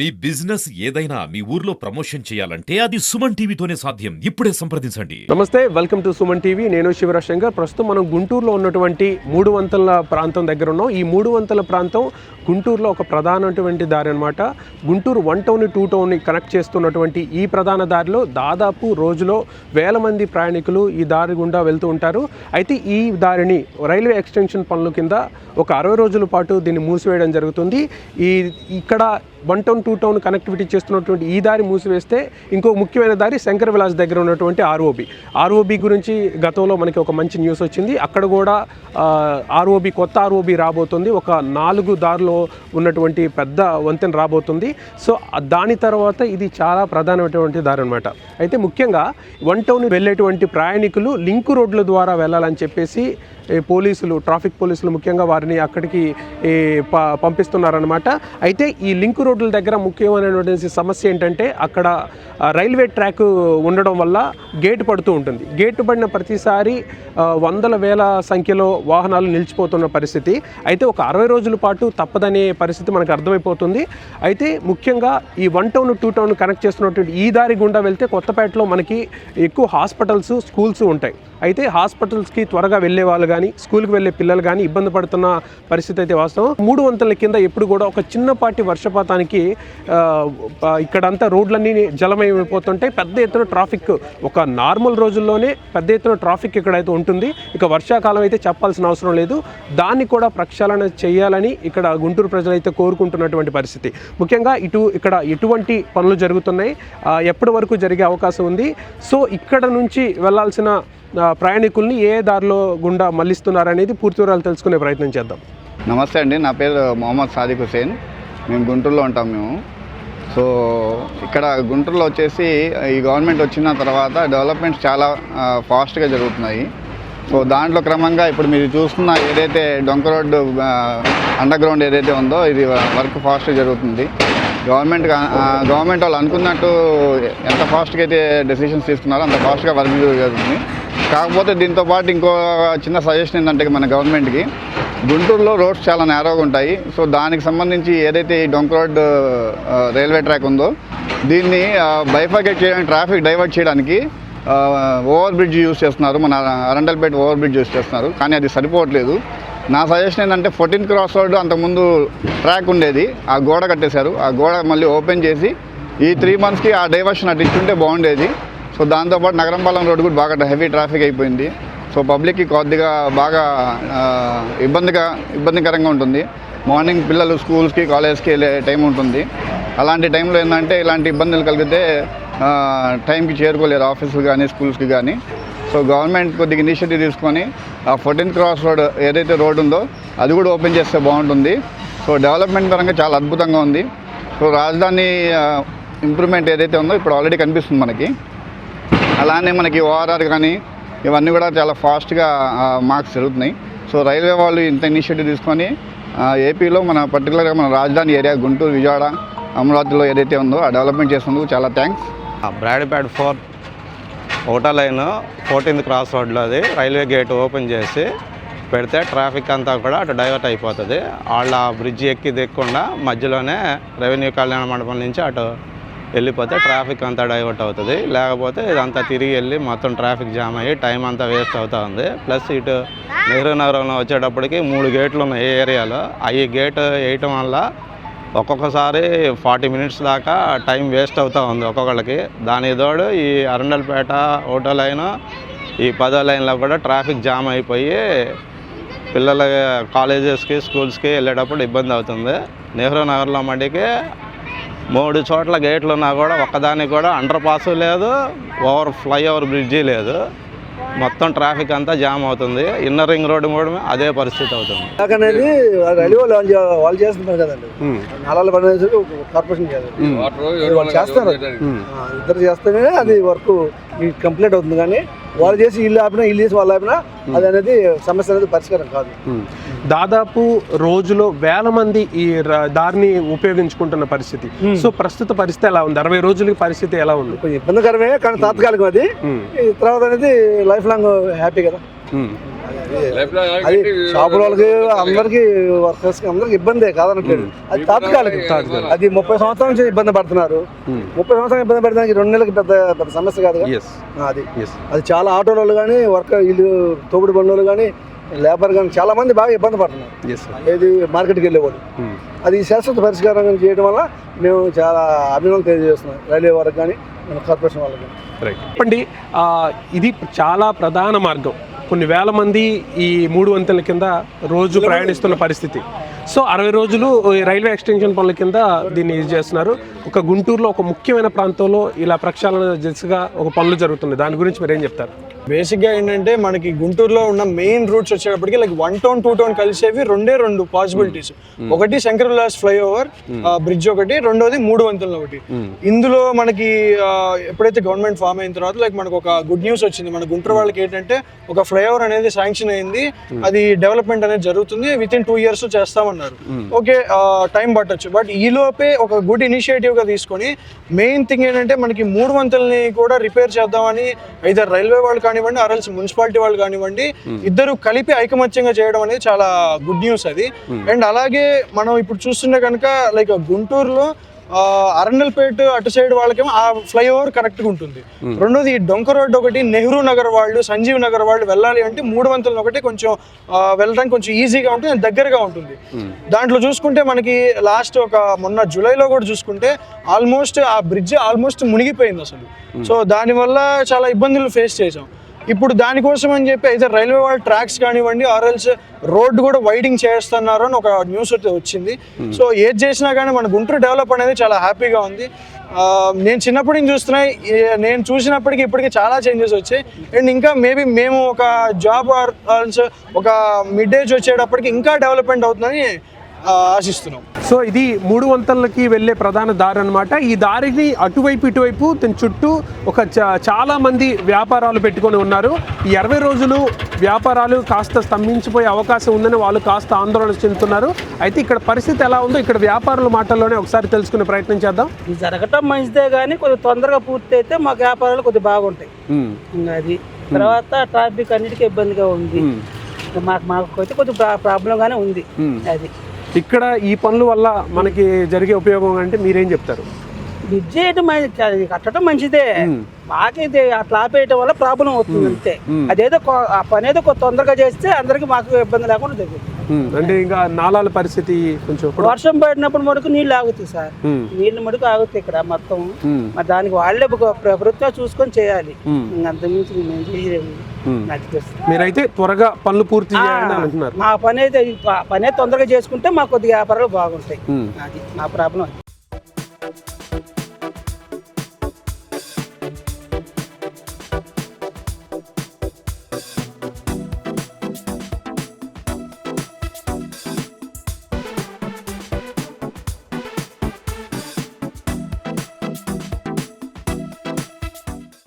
మీ business ఏదైనా మీ ఊర్లో promotion చేయాలంటే అది సుమన్ టీవీతోనే సాధ్యం. ఇప్పుడే సంప్రదించండి. నమస్తే వెల్కమ్ టు సుమన్ టీవీ. నేను శివరాజ్ శంకర్. ప్రస్తుతం మనం గుంటూరులో ఉన్నటువంటి మూడు వంతల ప్రాంతం దగ్గర ఉన్నాం. ఈ మూడు వంతల ప్రాంతం గుంటూరులో ఒక ప్రధానటువంటి దారి అనమాట గుంటూరు వన్ టౌన్ టూ టౌన్ని కనెక్ట్ చేస్తున్నటువంటి ఈ ప్రధాన దారిలో దాదాపు రోజులో వేల మంది ప్రయాణికులు ఈ దారి గుండా వెళ్తూ ఉంటారు. అయితే ఈ దారిని రైల్వే ఎక్స్టెన్షన్ పనుల కింద ఒక అరవై రోజుల పాటు దీన్ని మూసివేయడం జరుగుతుంది. ఈ ఇక్కడ one town two town connectivity చేస్తున్నటువంటి ఈ దారి మూసివేస్తే ఇంకో ముఖ్యమైన దారి శంకర విలాస్ దగ్గర ఉన్నటువంటి ఆర్ఓబి ఆర్ఓబి గురించి గతంలో మనకి ఒక మంచి న్యూస్ వచ్చింది. అక్కడ కూడా ఆర్ఓబి కొత్త ఆర్ఓబి రాబోతుంది. ఒక నాలుగు దారిలో ఉన్నటువంటి పెద్ద వంతెన రాబోతుంది. సో దాని తర్వాత ఇది చాలా ప్రధానమైనటువంటి దారి అనమాట అయితే ముఖ్యంగా వన్ టౌన్ వెళ్ళేటువంటి ప్రయాణికులు లింక్ రోడ్ల ద్వారా వెళ్ళాలని చెప్పేసి పోలీసులు ట్రాఫిక్ పోలీసులు ముఖ్యంగా వారిని అక్కడికి పంపిస్తున్నారనమాట అయితే ఈ లింక్ రోడ్ల దగ్గర ముఖ్యమైనటువంటి సమస్య ఏంటంటే అక్కడ రైల్వే ట్రాక్ ఉండడం వల్ల గేటు పడుతూ ఉంటుంది. గేటు పడిన ప్రతిసారి వందల వేల సంఖ్యలో వాహనాలు నిలిచిపోతున్న పరిస్థితి. అయితే ఒక అరవై రోజుల పాటు తప్పదనే పరిస్థితి మనకు అర్థమైపోతుంది. అయితే ముఖ్యంగా ఈ one town two town connect చేస్తున్నటువంటి ఈ దారి గుండా వెళ్తే కొత్తపేటలో మనకి ఎక్కువ హాస్పిటల్స్ స్కూల్స్ ఉంటాయి. అయితే హాస్పిటల్స్కి త్వరగా వెళ్ళే వాళ్ళు కానీ స్కూల్కి వెళ్ళే పిల్లలు కానీ ఇబ్బంది పడుతున్న పరిస్థితి అయితే వాస్తవం. మూడు వంతల కింద ఎప్పుడు కూడా ఒక చిన్నపాటి వర్షపాతానికి ఇక్కడంతా రోడ్లన్నీ జలమైపోతుంటే పెద్ద ఎత్తున ట్రాఫిక్ ఒక నార్మల్ రోజుల్లోనే పెద్ద ఎత్తున ట్రాఫిక్ ఇక్కడైతే ఉంటుంది. ఇక వర్షాకాలం అయితే చెప్పాల్సిన అవసరం లేదు. దాన్ని కూడా ప్రక్షాళన చేయాలని ఇక్కడ గుంటూరు ప్రజలైతే కోరుకుంటున్నటువంటి పరిస్థితి. ముఖ్యంగా ఇటు ఇక్కడ ఎటువంటి పనులు జరుగుతున్నాయి? ఎప్పటి వరకు జరిగే అవకాశం ఉంది? సో ఇక్కడ నుంచి వెళ్ళాల్సిన ప్రయాణికుల్ని ఏ దారిలో గుండా మళ్ళిస్తున్నారనేది పూర్తి వివరాలు తెలుసుకునే ప్రయత్నం చేద్దాం. నమస్తే అండి నా పేరు మొహమ్మద్ సాదిక్ హుసేన్ మేము గుంటూరులో ఉంటాం మేము. సో ఇక్కడ గుంటూరులో వచ్చేసి ఈ గవర్నమెంట్ వచ్చిన తర్వాత డెవలప్మెంట్స్ చాలా ఫాస్ట్గా జరుగుతున్నాయి. సో దాంట్లో క్రమంగా ఇప్పుడు మీరు చూస్తున్న ఏదైతే డొంక రోడ్డు అండర్ గ్రౌండ్ ఏదైతే ఉందో ఇది వర్క్ ఫాస్ట్గా జరుగుతుంది. గవర్నమెంట్ గవర్నమెంట్ వాళ్ళు అనుకున్నట్టు ఎంత ఫాస్ట్గా అయితే డెసిషన్స్ తీసుకున్నారో అంత ఫాస్ట్గా వర్క్ జరుగుతుంది. కాకపోతే దీంతో పాటు ఇంకో చిన్న సజెషన్ ఏంటంటే మన గవర్నమెంట్కి గుంటూరులో రోడ్స్ చాలా నేరోగా ఉంటాయి. సో దానికి సంబంధించి ఏదైతే ఈ డొంక్ రోడ్ రైల్వే ట్రాక్ ఉందో దీన్ని బైఫాకేట్ చేయడానికి ట్రాఫిక్ డైవర్ట్ చేయడానికి ఓవర్ బ్రిడ్జ్ యూస్ చేస్తున్నారు. మన అరండల్పేట ఓవర్ బ్రిడ్జ్ యూస్ చేస్తున్నారు. కానీ అది సరిపోవట్లేదు. నా సజెషన్ ఏంటంటే ఫోర్టీన్ క్రాస్ రోడ్డు అంతకుముందు ట్రాక్ ఉండేది. ఆ గోడ కట్టేశారు. ఆ గోడ మళ్ళీ ఓపెన్ చేసి ఈ త్రీ మంత్స్కి ఆ డైవర్షన్ అటు ఇచ్చుంటే బాగుండేది. సో దాంతోపాటు నగరంపాలెం రోడ్డు కూడా బాగా హెవీ ట్రాఫిక్ అయిపోయింది. సో పబ్లిక్కి కొద్దిగా బాగా ఇబ్బందిగా ఇబ్బందికరంగా ఉంటుంది. మార్నింగ్ పిల్లలు స్కూల్స్కి కాలేజ్కి వెళ్ళే టైం ఉంటుంది. అలాంటి టైంలో ఏంటంటే ఇలాంటి ఇబ్బందులు కలిగితే టైంకి చేరుకోలేరు. ఆఫీసులు కానీ స్కూల్స్కి కానీ సో గవర్నమెంట్ కొద్దిగా ఇనిషియేటివ్ తీసుకొని ఆ ఫోర్టీన్త్ క్రాస్ రోడ్ ఏదైతే రోడ్ ఉందో అది కూడా ఓపెన్ చేస్తే బాగుంటుంది. సో డెవలప్మెంట్ పరంగా చాలా అద్భుతంగా ఉంది. సో రాజధాని ఇంప్రూవ్మెంట్ ఏదైతే ఉందో ఇప్పుడు ఆల్రెడీ కనిపిస్తుంది మనకి. అలానే మనకి ఓఆర్ఆర్ కానీ ఇవన్నీ కూడా చాలా ఫాస్ట్గా మార్క్స్ జరుగుతున్నాయి. సో రైల్వే వాళ్ళు ఇంత ఇనిషియేటివ్ తీసుకొని ఏపీలో మన పర్టికులర్గా మన రాజధాని ఏరియా గుంటూరు విజయవాడ అమరావతిలో ఏదైతే ఉందో ఆ డెవలప్మెంట్ చేసినందుకు చాలా థ్యాంక్స్ బ్రాడ్ ప్యాడ్ ఫోర్ ఒకటో లైన్ ఫోర్టీన్త్ క్రాస్ రోడ్లో అది. రైల్వే గేట్ ఓపెన్ చేసి పెడితే ట్రాఫిక్ అంతా కూడా అటు డైవర్ట్ అయిపోతుంది. వాళ్ళ బ్రిడ్జ్ ఎక్కి దిక్కుండా మధ్యలోనే రెవెన్యూ కళ్యాణ మండపం నుంచి అటు వెళ్ళిపోతే ట్రాఫిక్ అంతా డైవర్ట్ అవుతుంది. లేకపోతే ఇదంతా తిరిగి వెళ్ళి మొత్తం ట్రాఫిక్ జామ్ అయ్యి టైం అంతా వేస్ట్ అవుతూ ఉంది. ప్లస్ ఇటు నెహ్రూ నగరంలో వచ్చేటప్పటికి మూడు గేట్లు ఉన్నాయి ఏ ఏరియాలో. అవి గేట్ వేయటం వల్ల ఒక్కొక్కసారి ఫార్టీ మినిట్స్ దాకా టైం వేస్ట్ అవుతూ ఉంది ఒక్కొక్కళ్ళకి. దాని తోడు ఈ అరండల్పేట ఓటో లైన్ ఈ పదో లైన్లో కూడా ట్రాఫిక్ జామ్ అయిపోయి పిల్లల కాలేజెస్కి స్కూల్స్కి వెళ్ళేటప్పుడు ఇబ్బంది అవుతుంది. నెహ్రూ నగర్లో మటుకి మూడు చోట్ల గేట్లు ఉన్నా కూడా ఒక్కదానికి కూడా అండర్ పాస్ లేదు ఓవర్ ఫ్లైఓవర్ బ్రిడ్జి లేదు. మొత్తం ట్రాఫిక్ అంతా జామ్ అవుతుంది. ఇన్నర్ రింగ్ రోడ్డు కూడా అదే పరిస్థితి అవుతుంది. అనేది రైల్వే వాళ్ళు వాళ్ళు చే- వాళ్ళు చేస్తున్నారు కదండి. నాలాల పని కార్పొరేషన్ చేస్తారు. ఇద్దరు చేస్తేనే అది వర్క్ కంప్లీట్ అవుతుంది కానీ వాళ్ళు చేసి ఇల్లు ఆపినా ఇల్లు చేసి వాళ్ళు ఆపినా అది అనేది సమస్య అనేది పరిష్కారం కాదు. దాదాపు రోజులో వేల మంది ఈ దారిని ఉపయోగించుకుంటున్న పరిస్థితి. సో ప్రస్తుత పరిస్థితి ఎలా ఉంది? అరవై రోజులకి పరిస్థితి ఎలా ఉంది? కొంచెం ఇబ్బందికరమే కానీ తాత్కాలికం అది. తర్వాత అనేది లైఫ్ లాంగ్ హ్యాపీ కదా. అది షాపుల వాళ్ళకి అందరికి వర్కర్స్ అందరికి ఇబ్బందే కాదనట్లేదు. అది తాత్కాలికం అది ముప్పై సంవత్సరాల నుంచి ఇబ్బంది పడుతున్నారు. ముప్పై సంవత్సరాలు ఇబ్బంది పడడానికి రెండు నెలలకి పెద్ద పెద్ద సమస్య కాదు అది. అది చాలా ఆటోల వాళ్ళు కానీ వర్కర్ వీళ్ళు తోపుడు బండ్లు కానీ లేబర్ కానీ చాలా మంది బాగా ఇబ్బంది పడుతున్నారు. ఏది మార్కెట్కి వెళ్ళేవాళ్ళు. అది శాశ్వత పరిష్కారం చేయడం వల్ల మేము చాలా అభినందనలు తెలియజేస్తున్నాం. రైల్వే వారికి కానీ కార్పొరేషన్ వాళ్ళకి చెప్పండి ఇది చాలా ప్రధాన మార్గం. కొన్ని వేల మంది ఈ మూడు వంతెనల కింద రోజు ప్రయాణిస్తున్న పరిస్థితి. సో అరవై రోజులు రైల్వే ఎక్స్టెన్షన్ పనుల కింద దీన్ని యూజ్ చేస్తున్నారు. ఒక గుంటూరులో ఒక ముఖ్యమైన ప్రాంతంలో ఇలా ప్రక్షాళన దిశగా ఒక పనులు జరుగుతున్నాయి. దాని గురించి మీరు ఏం చెప్తారు? బేసిక్గా ఏంటంటే మనకి గుంటూరులో ఉన్న మెయిన్ రూట్స్ వచ్చేటప్పటికి like one town two town కలిసేవి రెండే రెండు పాసిబిలిటీస్ ఒకటి శంకర్ విలాస్ ఫ్లైఓవర్ బ్రిడ్జ్ ఒకటి రెండోది మూడు వంతులు ఒకటి. ఇందులో మనకి ఎప్పుడైతే గవర్నమెంట్ ఫామ్ అయిన తర్వాత లైక్ మనకు ఒక గుడ్ న్యూస్ వచ్చింది. మన గుంటూరు వాళ్ళకి ఏంటంటే ఒక ఫ్లైఓవర్ అనేది శాంక్షన్ అయింది. అది డెవలప్మెంట్ అనేది జరుగుతుంది. విత్ ఇన్ టూ ఇయర్స్ చేస్తామన్నారు. ఓకే టైం పట్టొచ్చు. బట్ ఈ లోపే ఒక గుడ్ ఇనిషియేటివ్గా తీసుకొని మెయిన్ థింగ్ ఏంటంటే మనకి మూడు వంతుల్ని కూడా రిపేర్ చేద్దామని అయితే రైల్వే వాళ్ళు కానివ్వండి ఆర్ఎల్స్ మున్సిపాలిటీ వాళ్ళు కానివ్వండి ఇద్దరు కలిపి ఐకమత్యంగా చేయడం అనేది చాలా గుడ్ న్యూస్ అది. అండ్ అలాగే మనం ఇప్పుడు చూస్తుంటే కనుక లైక్ గుంటూరులో ఆ, అరండల్పేట అటు సైడ్ వాళ్ళకేమో ఆ ఫ్లైఓవర్ కరెక్ట్గా ఉంటుంది రెండోది ఈ డొంక రోడ్డు ఒకటి నెహ్రూ నగర్ వాళ్ళు సంజీవ్ నగర్ వాళ్ళు వెళ్ళాలి అంటే మూడు వంతులు ఒకటి కొంచెం వెళ్ళడానికి కొంచెం ఈజీగా ఉంటుంది దగ్గరగా ఉంటుంది. దాంట్లో చూసుకుంటే మనకి లాస్ట్ ఒక మొన్న జూలైలో కూడా చూసుకుంటే ఆల్మోస్ట్ ఆ బ్రిడ్జ్ ఆల్మోస్ట్ మునిగిపోయింది అసలు. సో దానివల్ల చాలా ఇబ్బందులు ఫేస్ చేసాం ఇప్పుడు దానికోసం అని చెప్పి అయితే రైల్వే వాళ్ళ ట్రాక్స్ కానివ్వండి ఆర్ఎల్స్ రోడ్డు కూడా వైడింగ్ చేస్తున్నారు అని ఒక న్యూస్ అయితే వచ్చింది. సో ఏది చేసినా కానీ మన గుంటూరు డెవలప్ అనేది చాలా హ్యాపీగా ఉంది. నేను చిన్నప్పటి నుంచి చూస్తున్నా నేను చూసినప్పటికీ ఇప్పటికీ చాలా చేంజెస్ వచ్చాయి. అండ్ ఇంకా మేబీ మేము ఒక జాబ్ ఆర్ఎల్స్ ఒక మిడ్ ఏజ్ వచ్చేటప్పటికి ఇంకా డెవలప్మెంట్ అవుతుందని ఆశిస్తున్నాం. సో ఇది మూడు వంతలకి వెళ్ళే ప్రధాన దారి అన్నమాట. ఈ దారిని అటువైపు ఇటువైపు దీని చుట్టూ ఒక చా- చాలా మంది వ్యాపారాలు పెట్టుకొని ఉన్నారు. ఈ అరవై రోజులు వ్యాపారాలు కాస్త స్తంభించిపోయే అవకాశం ఉందని వాళ్ళు కాస్త ఆందోళన చెందుతున్నారు. అయితే ఇక్కడ పరిస్థితి ఎలా ఉందో ఇక్కడ వ్యాపారుల మాటల్లోనే ఒకసారి తెలుసుకునే ప్రయత్నం చేద్దాం. ఇది జరగటం మంచిదే కానీ కొద్దిగా తొందరగా పూర్తి అయితే మాకు వ్యాపారాలు కొద్దిగా బాగుంటాయి. అది. తర్వాత ట్రాఫిక్ అన్నిటికీ ఇబ్బందిగా ఉంది. మాకు మాకు అయితే కొద్దిగా ప్రాబ్లంగానే ఉంది. అది. ఇక్కడ ఈ పనుల వల్ల మనకి జరిగే ఉపయోగం అంటే మీరేం చెప్తారు? బ్రిడ్జ్ చేయడం కట్టడం మంచిదే. మాకు ఇది అట్లా ఆపేయటం వల్ల ప్రాబ్లం అవుతుంది అంతే. అదేదో ఆ పని ఏదో తొందరగా చేస్తే అందరికి మాకు ఇబ్బంది లేకుండా జరుగుతుంది. అంటే ఇంకా నాలాల పరిస్థితి కొంచెం వర్షం పడినప్పుడు మటుకు నీళ్ళు ఆగుతాయి సార్. నీళ్ళు మటుకు ఆగుతాయి ఇక్కడ మొత్తం. మరి దానికి వాళ్ళే ప్రభుత్వం చూసుకొని చేయాలి. అంతకుమించి మేము చేయలేము. మీరైతే త్వరగా పనులు పూర్తి చేయాలని అంటున్నారు మా పని అయితే పని తొందరగా చేసుకుంటే మాకు కొద్దిగా వ్యాపారాలు బాగుంటాయి. అది మా ప్రాబ్లం